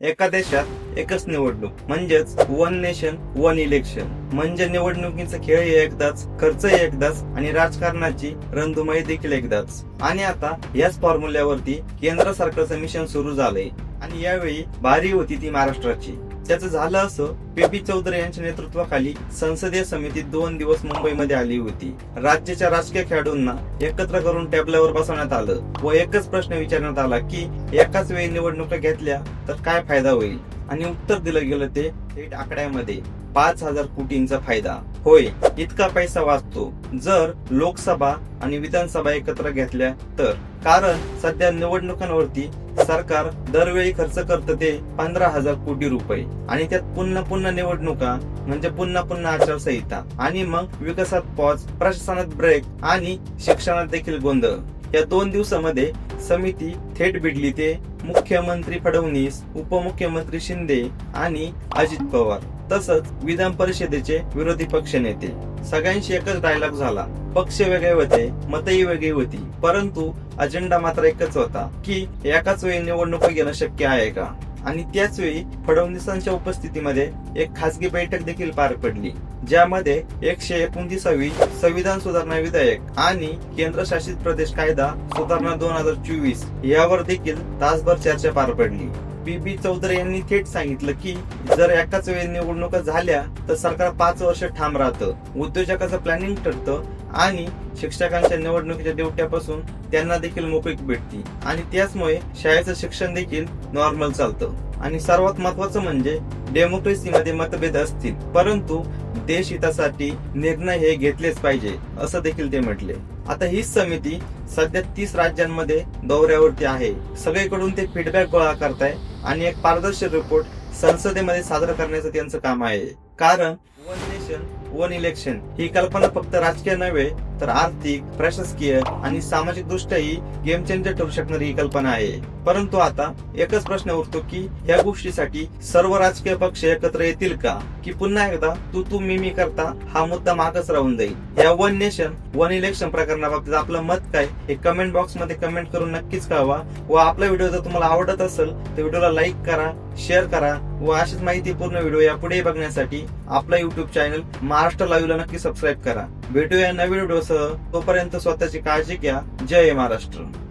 एका देशात एकच निवडणूक म्हणजेच वन नेशन वन इलेक्शन म्हणजे निवडणुकीचा खेळ एकदाच खर्च एकदाच आणि राजकारणाची रणधुमाई देखील एकदाच. आणि आता याच फॉर्म्युल्यावरती केंद्र सरकारचं मिशन सुरू झालंय. आणि यावेळी भारी होती ती महाराष्ट्राची. त्याचं झालं असं पीपी चौधरी यांच्या नेतृत्वाखाली संसदीय समिती दोन दिवस मुंबईमध्ये आली होती. राज्याच्या राजकीय खेळाडूंना एकत्र करून टेबलावर बसवण्यात आलं व एकच प्रश्न विचारण्यात आला की एकाच वेळी निवडणुका घेतल्या तर काय फायदा होईल? आणि उत्तर दिलं गेलं ते थेट आकड्यामध्ये. पाच हजार कोटींचा फायदा. होय इतका पैसा वाचतो. जर लोकसभा आणि विधानसभा एकत्र घेतल्या तर? कारण सध्या निवडणुकांवरती सरकार दरवेळी खर्च करतं ते पंधरा हजार कोटी रुपये. आणि त्यात पुन्हा पुन्हा निवडणुका म्हणजे पुन्हा पुन्हा आचारसंहिता. आणि मग विकासात पॉज प्रशासनात ब्रेक आणि शिक्षणात देखील गोंधळ. या दोन दिवसामध्ये समिती थेट भिडली ते मुख्यमंत्री फडणवीस उपमुख्यमंत्री शिंदे आणि अजित पवार. तसंच विधान परिषदेचे विरोधी पक्ष नेते. सगळ्यांशी एकच डायलॉग झाला. पक्ष वेगळे होते मतही वेगळी होती. परंतु अजेंडा मात्र एकच होता की एकाच वेळी निवडणुका घेणं शक्य आहे का? आणि त्याच वेळी फडणवीसांच्या उपस्थितीमध्ये एक खासगी बैठक देखील पार पडली ज्यामध्ये एकशे एकोणतीसावी संविधान सुधारणा विधेयक आणि केंद्रशासित प्रदेश कायदा सुधारणा दोन हजार चोवीस यावर देखील तासभर चर्चा पार पडली. बीबी चौधरी यांनी थेट सांगितलं की जर एकाच वेळी निवडणुका झाल्या तर सरकार पाच वर्ष ठाम राहतं उद्योजकाचं प्लॅनिंग ठरतं आणि शिक्षकांच्या निवडणुकीच्या देवट्यापासून त्यांना देखील मोकळीक भेटती. आणि त्याचमुळे शाळेचं शिक्षण देखील नॉर्मल चालतं. आणि सर्वात महत्वाचं म्हणजे डेमोक्रेसीमध्ये मतभेद असतील. परंतु देश हितासाठी निर्णय हे घेतलेच पाहिजे असं देखील ते म्हटले. आता हीच समिती सध्या तीस राज्यांमध्ये दौऱ्यावरती आहे. सगळीकडून ते फीडबॅक गोळा करताय आणि एक पारदर्शी रिपोर्ट संसदेमध्ये सादर करण्याचं त्यांचं काम आहे. कारण वन नेशन वन इलेक्शन ही कल्पना फक्त राजकीय नव्हे तर आर्थिक प्रशासकीय आणि सामाजिक दृष्ट्याही गेम चेंजर ठरू शकणारी ही कल्पना आहे. परंतु आता एकच प्रश्न उरतो की या गोष्टीसाठी सर्व राजकीय पक्ष एकत्र येतील का? की पुन्हा एकदा तू तू मी मी करता हा मुद्दा मागच राहून जाईल. या वन नेशन वन इलेक्शन प्रकरणाबाबतीत आपलं मत काय हे कमेंट बॉक्समध्ये कमेंट करून नक्कीच कळवा. व आपला व्हिडिओ जर तुम्हाला आवडत असेल तर व्हिडिओला लाईक करा शेअर करा व अशीच माहितीपूर्ण व्हिडिओ यापुढे बघण्यासाठी आपला युट्यूब चॅनल महाराष्ट्र लाईव्हला नक्की सबस्क्राईब करा. भेटूया नवीन व्हिडिओसह तोपर्यंत स्वतःची काळजी घ्या. जय महाराष्ट्र.